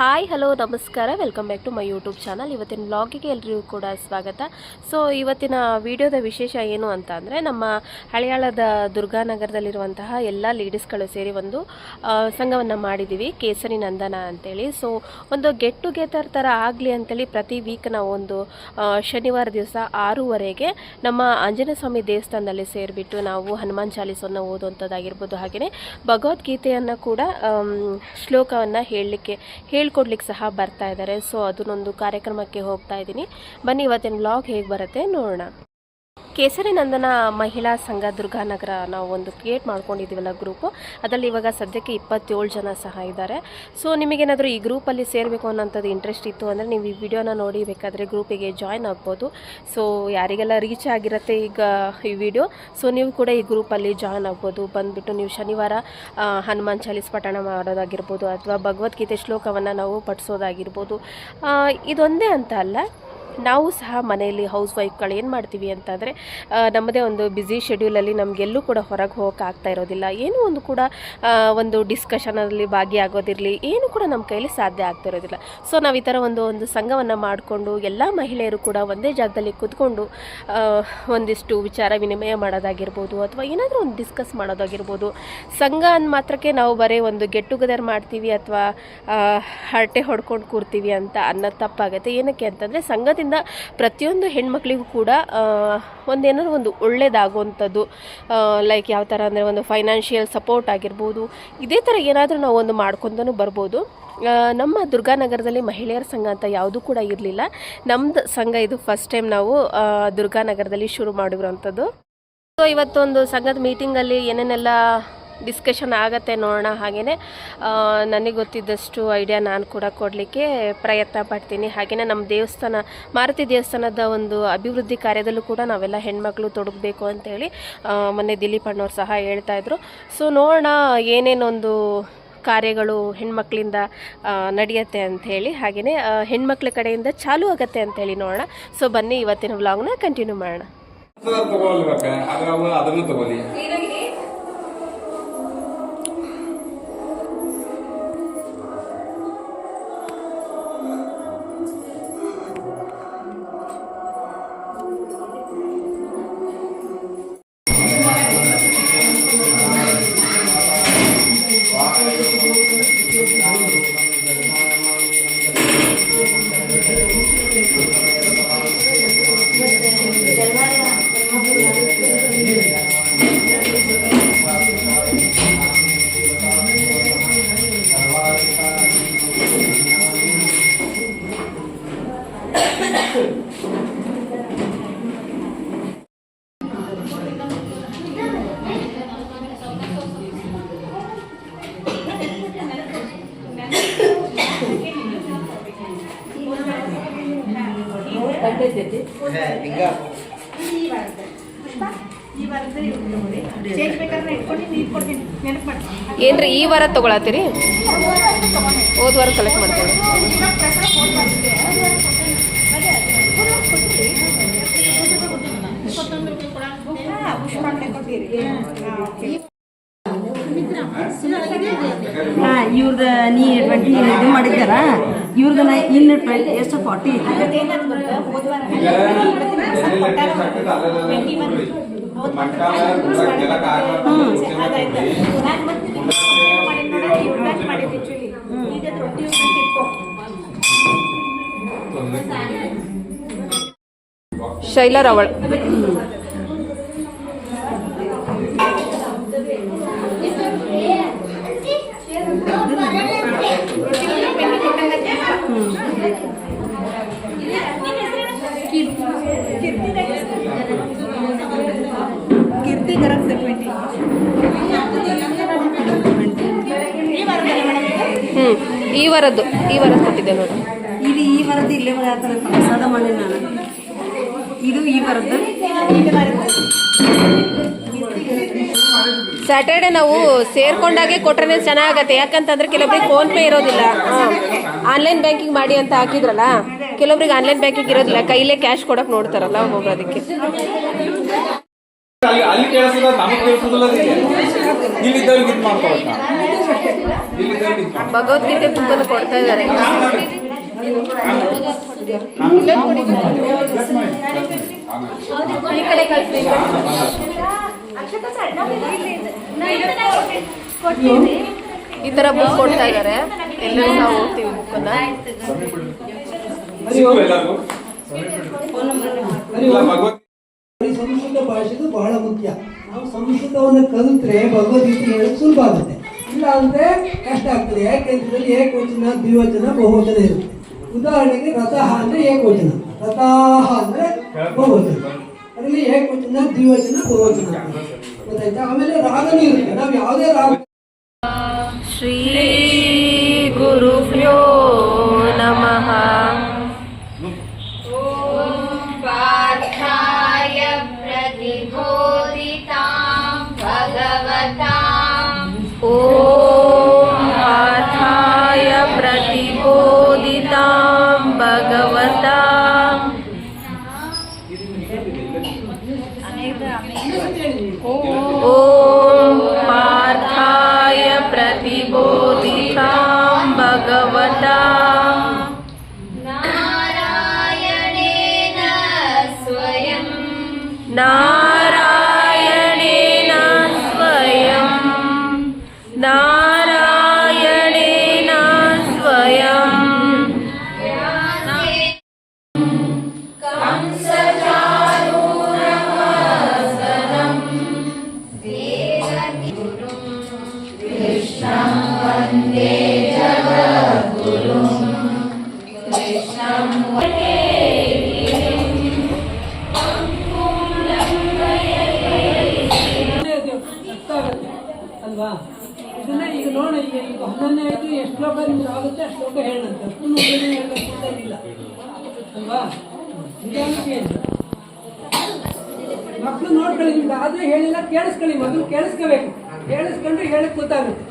Hi, hello, ನಮಸ್ಕಾರ. Welcome back to my YouTube channel ಇವತ್ತಿನ ಬ್ಲಾಗಿಗೆ ಎಲ್ರಿಗೂ ಕೂಡ ಸ್ವಾಗತ. ಸೊ ಇವತ್ತಿನ ವಿಡಿಯೋದ ವಿಶೇಷ ಏನು ಅಂತ ಅಂದರೆ, ನಮ್ಮ ಹಳೆಯಾಳದ ದುರ್ಗಾನಗರದಲ್ಲಿರುವಂತಹ ಎಲ್ಲ ಲೇಡೀಸ್ಗಳು ಸೇರಿ ಒಂದು ಸಂಘವನ್ನು ಮಾಡಿದ್ದೀವಿ ಕೇಸರಿ ನಂದನ ಅಂತೇಳಿ. ಸೊ ಒಂದು ಗೆಟ್ ಟುಗೆದರ್ ಥರ ಆಗಲಿ ಅಂತೇಳಿ ಪ್ರತಿ ವೀಕ್ ನಾವು ಒಂದು ಶನಿವಾರ ದಿವಸ ಆರೂವರೆಗೆ ನಮ್ಮ ಆಂಜನೇಯ ಸ್ವಾಮಿ ದೇವಸ್ಥಾನದಲ್ಲಿ ಸೇರಿಬಿಟ್ಟು ನಾವು ಹನುಮಾನ್ ಚಾಲೀಸವನ್ನು ಓದುವಂಥದ್ದಾಗಿರ್ಬೋದು ಹಾಗೆಯೇ ಭಗವದ್ಗೀತೆಯನ್ನು ಕೂಡ ಶ್ಲೋಕವನ್ನು ಹೇಳಲಿಕ್ಕೆ ಹೇಳ್ಕೊಡ್ಲಿಕ್ಕೆ ಸಹ ಬರ್ತಾ ಇದ್ದಾರೆ. ಸೊ ಅದನ್ನೊಂದು ಕಾರ್ಯಕ್ರಮಕ್ಕೆ ಹೋಗ್ತಾ ಇದ್ದೀನಿ. ಬನ್ನಿ, ಇವತ್ತಿನ ಬ್ಲಾಗ್ ಹೇಗೆ ಬರುತ್ತೆ ನೋಡೋಣ. ಕೇಸರಿ ನಂದನ ಮಹಿಳಾ ಸಂಘ ದುರ್ಗಾನಗರ ನಾವು ಒಂದು ಕ್ರಿಯೇಟ್ ಮಾಡ್ಕೊಂಡಿದ್ದೀವಲ್ಲ ಗ್ರೂಪು. ಅದರಲ್ಲಿ ಇವಾಗ ಸದ್ಯಕ್ಕೆ ಇಪ್ಪತ್ತೇಳು ಜನ ಸಹ ಇದ್ದಾರೆ. ಸೊ ನಿಮಗೇನಾದರೂ ಈ ಗ್ರೂಪಲ್ಲಿ ಸೇರಬೇಕು ಅನ್ನೋಂಥದ್ದು ಇಂಟ್ರೆಸ್ಟ್ ಇತ್ತು ಅಂದರೆ ನೀವು ಈ ವಿಡಿಯೋನ ನೋಡಿ ಬೇಕಾದರೆ ಗ್ರೂಪಿಗೆ ಜಾಯ್ನ್ ಆಗ್ಬೋದು. ಸೊ ಯಾರಿಗೆಲ್ಲ ರೀಚ್ ಆಗಿರುತ್ತೆ ಈಗ ಈ ವಿಡಿಯೋ ಸೊ ನೀವು ಕೂಡ ಈ ಗ್ರೂಪಲ್ಲಿ ಜಾಯ್ನ್ ಆಗ್ಬೋದು. ಬಂದುಬಿಟ್ಟು ನೀವು ಶನಿವಾರ ಹನುಮಾನ್ ಚಾಲೀಸ್ ಪಠಣ ಮಾಡೋದಾಗಿರ್ಬೋದು ಅಥವಾ ಭಗವದ್ಗೀತೆ ಶ್ಲೋಕವನ್ನು ನಾವು ಪಠಿಸೋದಾಗಿರ್ಬೋದು. ಇದೊಂದೇ ಅಂತ ಅಲ್ಲ. ನಾವು ಸಹ ಮನೆಯಲ್ಲಿ ಹೌಸ್ ವೈಫ್ಗಳು ಏನು ಮಾಡ್ತೀವಿ ಅಂತಂದರೆ ನಮ್ಮದೇ ಒಂದು ಬ್ಯುಸಿ ಶೆಡ್ಯೂಲಲ್ಲಿ ನಮಗೆಲ್ಲೂ ಕೂಡ ಹೊರಗೆ ಹೋಗೋಕೆ ಆಗ್ತಾ ಇರೋದಿಲ್ಲ. ಏನೂ ಒಂದು ಕೂಡ ಒಂದು ಡಿಸ್ಕಷನಲ್ಲಿ ಭಾಗಿಯಾಗೋದಿರಲಿ, ಏನು ಕೂಡ ನಮ್ಮ ಕೈಯಲ್ಲಿ ಸಾಧ್ಯ ಆಗ್ತಾ ಇರೋದಿಲ್ಲ. ಸೊ, ನಾವು ಈ ಥರ ಒಂದು ಒಂದು ಸಂಘವನ್ನು ಮಾಡಿಕೊಂಡು ಎಲ್ಲ ಮಹಿಳೆಯರು ಕೂಡ ಒಂದೇ ಜಾಗದಲ್ಲಿ ಕೂತ್ಕೊಂಡು ಒಂದಿಷ್ಟು ವಿಚಾರ ವಿನಿಮಯ ಮಾಡೋದಾಗಿರ್ಬೋದು ಅಥವಾ ಏನಾದರೂ ಒಂದು ಡಿಸ್ಕಸ್ ಮಾಡೋದಾಗಿರ್ಬೋದು. ಸಂಘ ಅಂದ ಮಾತ್ರಕ್ಕೆ ನಾವು ಬರೀ ಒಂದು ಗೆಟ್ ಟುಗೆದರ್ ಮಾಡ್ತೀವಿ ಅಥವಾ ಹರಟೆ ಹೊಡ್ಕೊಂಡು ಕೂರ್ತೀವಿ ಅಂತ ಅನ್ನೋದು ತಪ್ಪಾಗುತ್ತೆ. ಏನಕ್ಕೆ ಅಂತಂದರೆ, ಸಂಘದಿಂದ ಪ್ರತಿಯೊಂದು ಹೆಣ್ಮಕ್ಳಿಗೂ ಕೂಡ ಒಂದೇನಾದ್ರು ಒಂದು ಒಳ್ಳೇದಾಗುವಂಥದ್ದು ಲೈಕ್ ಯಾವ ಥರ ಅಂದರೆ ಒಂದು ಫೈನಾನ್ಷಿಯಲ್ ಸಪೋರ್ಟ್ ಆಗಿರ್ಬೋದು, ಇದೇ ಥರ ಏನಾದರೂ ನಾವು ಒಂದು ಮಾಡ್ಕೊತನೂ ಬರ್ಬೋದು. ನಮ್ಮ ದುರ್ಗಾನಗರದಲ್ಲಿ ಮಹಿಳೆಯರ ಸಂಘ ಅಂತ ಯಾವುದೂ ಕೂಡ ಇರಲಿಲ್ಲ. ನಮ್ಮದು ಸಂಘ ಇದು ಫಸ್ಟ್ ಟೈಮ್ ನಾವು ದುರ್ಗಾನಗರದಲ್ಲಿ ಶುರು ಮಾಡಿರುವಂಥದ್ದು. ಸೊ ಇವತ್ತೊಂದು ಸಂಘದ ಮೀಟಿಂಗಲ್ಲಿ ಏನೇನೆಲ್ಲ ಡಿಸ್ಕಷನ್ ಆಗತ್ತೆ ನೋಡೋಣ ಹಾಗೆಯೇ ನನಗೆ ಗೊತ್ತಿದ್ದಷ್ಟು ಐಡಿಯಾ ನಾನು ಕೂಡ ಕೊಡಲಿಕ್ಕೆ ಪ್ರಯತ್ನ ಪಡ್ತೀನಿ. ಹಾಗೆಯೇ ನಮ್ಮ ದೇವಸ್ಥಾನ, ಮಾರುತಿ ದೇವಸ್ಥಾನದ ಒಂದು ಅಭಿವೃದ್ಧಿ ಕಾರ್ಯದಲ್ಲೂ ಕೂಡ ನಾವೆಲ್ಲ ಹೆಣ್ಮಕ್ಳು ತೊಡಗಬೇಕು ಅಂತೇಳಿ ಮೊನ್ನೆ ದಿಲೀಪ್ ಅಣ್ಣವ್ರು ಸಹ ಹೇಳ್ತಾ ಇದ್ರು. ಸೊ ನೋಡೋಣ ಏನೇನೊಂದು ಕಾರ್ಯಗಳು ಹೆಣ್ಮಕ್ಳಿಂದ ನಡೆಯುತ್ತೆ ಅಂಥೇಳಿ ಹಾಗೆಯೇ ಹೆಣ್ಮಕ್ಳ ಕಡೆಯಿಂದ ಚಾಲೂ ಆಗತ್ತೆ ಅಂತೇಳಿ ನೋಡೋಣ. ಸೊ ಬನ್ನಿ ಇವತ್ತಿನ ವ್ಲಾಗ್ನ ಕಂಟಿನ್ಯೂ ಮಾಡೋಣ. ಏನ್ರಿ ಈ ವಾರ ತಗೊಳತ್ತೀರಿ? ಹೋದ ವಾರ ಕಲೆಕ್ಟ್ ಮಾಡ್ಕೊಳ್ಳಿ ಹಾ ಇವ್ರದ ನೀ ಟ್ವೆಂಟಿ ಇದು ಮಾಡಿದ್ದಾರ? ಇವ್ರದ ಇನ್ನು ಟ್ವೆಂಟಿ ಎಷ್ಟು ಫಾರ್ಟಿ ಶೈಲಾ ರವಳ್ ಹ್ಞೂ ಈ ವಾರದ್ದು ಈ ವಾರದ್ದು ಕೊಟ್ಟಿದ್ದೆ ನೋಡಿ. ಇದು ಈ ವರದ್ದು ಇಲ್ಲೇ ಬರತ್ತಾರ ಪ್ರಸಾದ ಮಾಡಿ ನಾನು. ಇದು ಈ ವರದ್ದು. ಸ್ಯಾಟರ್ಡೆ ನಾವು ಸೇರ್ಕೊಂಡಾಗೆ ಕೊಟ್ರೆ ಚೆನ್ನಾಗತ್ತೆ. ಯಾಕಂತಂದ್ರೆ ಕೆಲವೊಬ್ರಿಗೆ ಫೋನ್ ಪೇ ಇರೋದಿಲ್ಲ. ಆನ್ಲೈನ್ ಬ್ಯಾಂಕಿಂಗ್ ಮಾಡಿ ಅಂತ ಹಾಕಿದ್ರಲ್ಲ ಕೆಲವೊಬ್ರಿಗೆ ಆನ್ಲೈನ್ ಬ್ಯಾಂಕಿಂಗ್ ಇರೋದಿಲ್ಲ. ಕೈಲೇ ಕ್ಯಾಶ್ ಕೊಡಕ್ ನೋಡ್ತಾರಲ್ಲ ಹೋಗೋದಕ್ಕೆ. ಅದಕ್ಕೆ ಅಲ್ಲಿ ಕೇಳಿಸೋದು ನಮಗೆ ಕೇಳಿಸೋದಿಲ್ಲ ಇಲ್ಲಿದ್ದವ್ರಿಗೆ ಇದು ಹೇಳಿ ಭಗವದ್ಗೀತೆ ಬುಕ್ಕನ್ನು ಕೊಡ್ತಾ ಇದ್ದಾರೆ ಈ ತರ ಬುಕ್ ಕೊಡ್ತಾ ಇದ್ದಾರೆ ಎಲ್ಲರೂ ನಾವು ಓದ್ತೀವಿ ಬುಕ್ಕನ್ನ ಸಂಸ್ಕೃತ ಭಾಷೆದು ಬಹಳ ಮುಖ್ಯ ನಾವು ಸಂಸ್ಕೃತವನ್ನು ಕಲಿತ್ರೆ ಭಗವದ್ಗೀತೆ ಸುಲಭ ಆಗುತ್ತೆ ಇಲ್ಲ ಅಂದ್ರೆ ಕಷ್ಟ ಆಗ್ತದೆ ಯಾಕೆಂದ್ರೆ ಏಕವಚನ, ದ್ವಿವಚನ, ಬಹುವಚನ ಇರುತ್ತೆ. ಉದಾಹರಣೆಗೆ ರಥಃ ಅಂದ್ರೆ ಏಕವಚನ. ರಥಾಹ ಅಂದ್ರೆ ಬಹುವಚನ. ಅದರಲ್ಲಿ ಏಕವಚನ, ದ್ವಿವಚನ, ಬಹುವಚನ. ಗೊತ್ತಾಯ್ತಾ? ಆಮೇಲೆ ರಾಗನೂ ಇರುತ್ತೆ. ನಾವು ಯಾವುದೇ ರಾಗ ಶ್ರೀ ಗುರುಭ್ಯೋ ಅಲ್ವಾ? ಇದನ್ನ ಈಗ ನೋಡೋಣ ಈಗ ಈಗ ಹನ್ನೊಂದನೇ ಆಯಿತು ಎಷ್ಟು ಶ್ಲೋಕ ನಿಮ್ಗೆ ಆಗುತ್ತೆ ಶ್ಲೋಕ ಹೇಳಂತೆ ಅಷ್ಟು ಹೇಳಬೇಕಿಲ್ಲ ಅಲ್ವಾ? ಮಕ್ಕಳು ನೋಡ್ಕೊಳ್ಳಿ, ನಿಮ್ಗೆ ಆದರೆ ಹೇಳಿಲ್ಲ, ಕೇಳಿಸ್ಕೊಳ್ಳಿ, ಮೊದಲು ಕೇಳಿಸ್ಕೋಬೇಕು. ಕೇಳಿಸ್ಕೊಂಡ್ರೆ ಹೇಳಕ್ಕೆ ಗೊತ್ತಾಗುತ್ತೆ.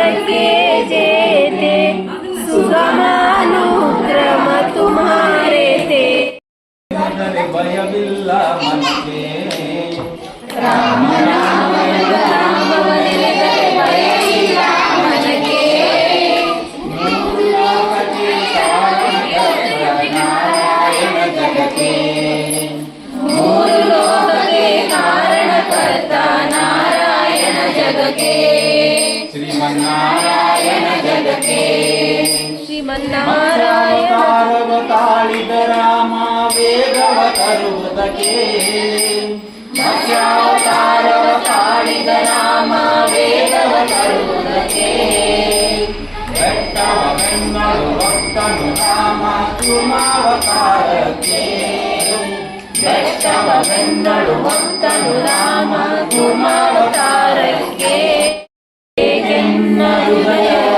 భయమిల్ల మనకే రామ రామ రామ భయమిల్ల మనకే మూలోకటి కారణ నారాయణ జగతే మూలోకటి కారణకర్త నారాయణ జగతే శ్రీమన్నారాయణ జగతే శ్రీమన్నారాయణ పార్వతాళిద రామ ತರುವುದಕ್ಕೆ ಮತ್ಸ್ಯಾವತಾರವ ತಾಳಿದ ರಾಮ ವೇಗವ ತರುವುದಕ್ಕೆ ಬೆಟ್ಟವ ಬೆನ್ನಳು ಭಕ್ತನು ರಾಮ ಕುಮಾವತಾರಕ್ಕೆ ಬೆಟ್ಟವ ಬೆನ್ನಳು ಭಕ್ತನು ರಾಮ ಕುಮಾವತಾರಕ್ಕೆ ಏಕೆನ್ನ ಹೃದಯಕ್ಕೆ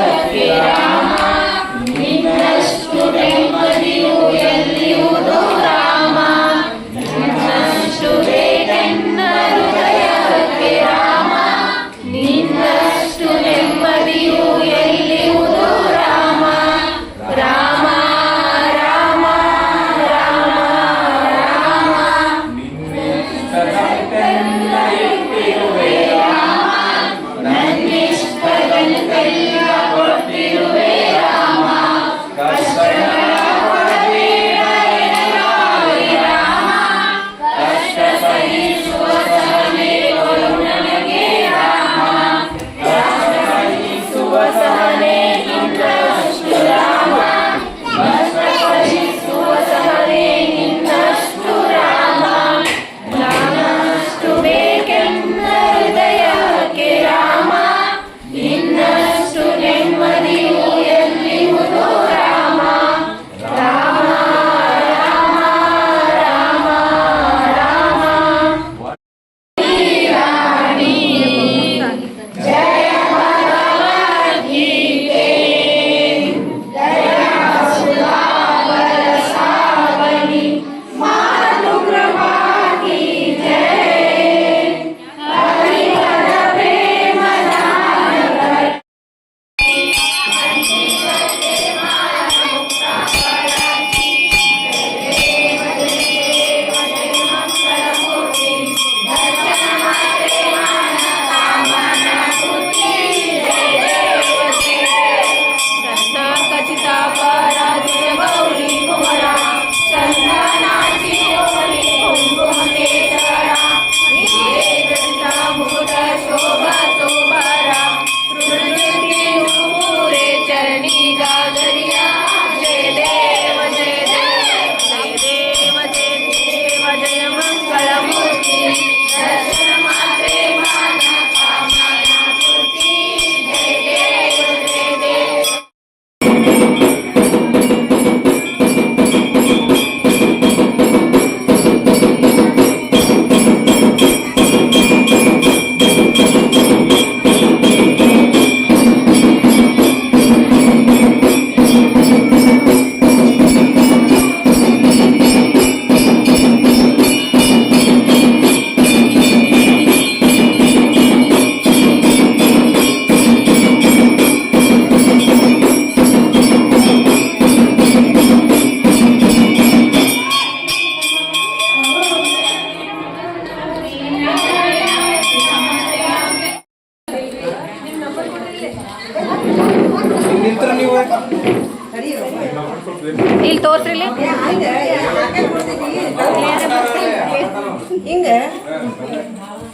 ತೋರಿಸ್ರಿ ತೋರ್ಸ್ರಿ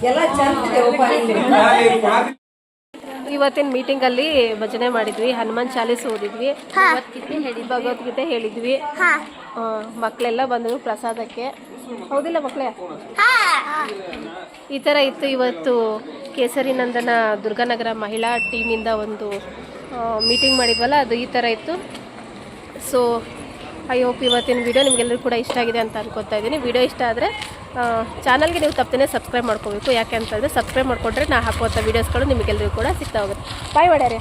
ಎಲ್ಲ ಚಂದ ಅಲ್ಲಿ ಇಲ್ಲಿ. ಇವತ್ತಿನ ಮೀಟಿಂಗಲ್ಲಿ ಭಜನೆ ಮಾಡಿದ್ವಿ ಹನುಮಾನ್ ಚಾಲೀಸ್ ಓದಿದ್ವಿ ಭಗವದ್ಗೀತೆ ಹೇಳಿ ಭಗವದ್ಗೀತೆ ಹೇಳಿದ್ವಿ. ಮಕ್ಳೆಲ್ಲ ಮಕ್ಕಳೆಲ್ಲ ಬಂದರು ಪ್ರಸಾದಕ್ಕೆ. ಹೌದಿಲ್ಲ ಮಕ್ಕಳೇ ಈ ಥರ ಇತ್ತು ಇವತ್ತು ಕೇಸರಿ ನಂದನ ದುರ್ಗಾನಗರ ಮಹಿಳಾ ಟೀಮಿಂದ ಒಂದು ಮೀಟಿಂಗ್ ಮಾಡಿದ್ವಲ್ಲ ಅದು ಈ ಥರ ಇತ್ತು. ಸೊ ಐ ಹೋಪ್ ಇವತ್ತಿನ ವಿಡಿಯೋ ನಿಮಗೆಲ್ಲರೂ ಕೂಡ ಇಷ್ಟ ಆಗಿದೆ ಅಂತ ಅನ್ಕೋತಾ ಇದ್ದೀನಿ. ವೀಡಿಯೋ ಇಷ್ಟ ಆದರೆ ಚಾನಲ್ಗೆ ನೀವು ತಪ್ಪದೇ ಸಬ್ಸ್ಕ್ರೈಬ್ ಮಾಡ್ಕೋಬೇಕು. ಯಾಕೆ ಅಂತಂದರೆ ಸಬ್ಸ್ಕ್ರೈಬ್ ಮಾಡಿಕೊಂಡ್ರೆ ನಾ ಹಾಕುವಂಥ ವೀಡಿಯೋಸ್ಗಳು ನಿಮಗೆಲ್ಲರಿಗೂ ಕೂಡ ಸಿಗ್ತಾ ಹೋಗುತ್ತೆ. ಬಾಯ್ ಮಾಡ್ಯಾರೆ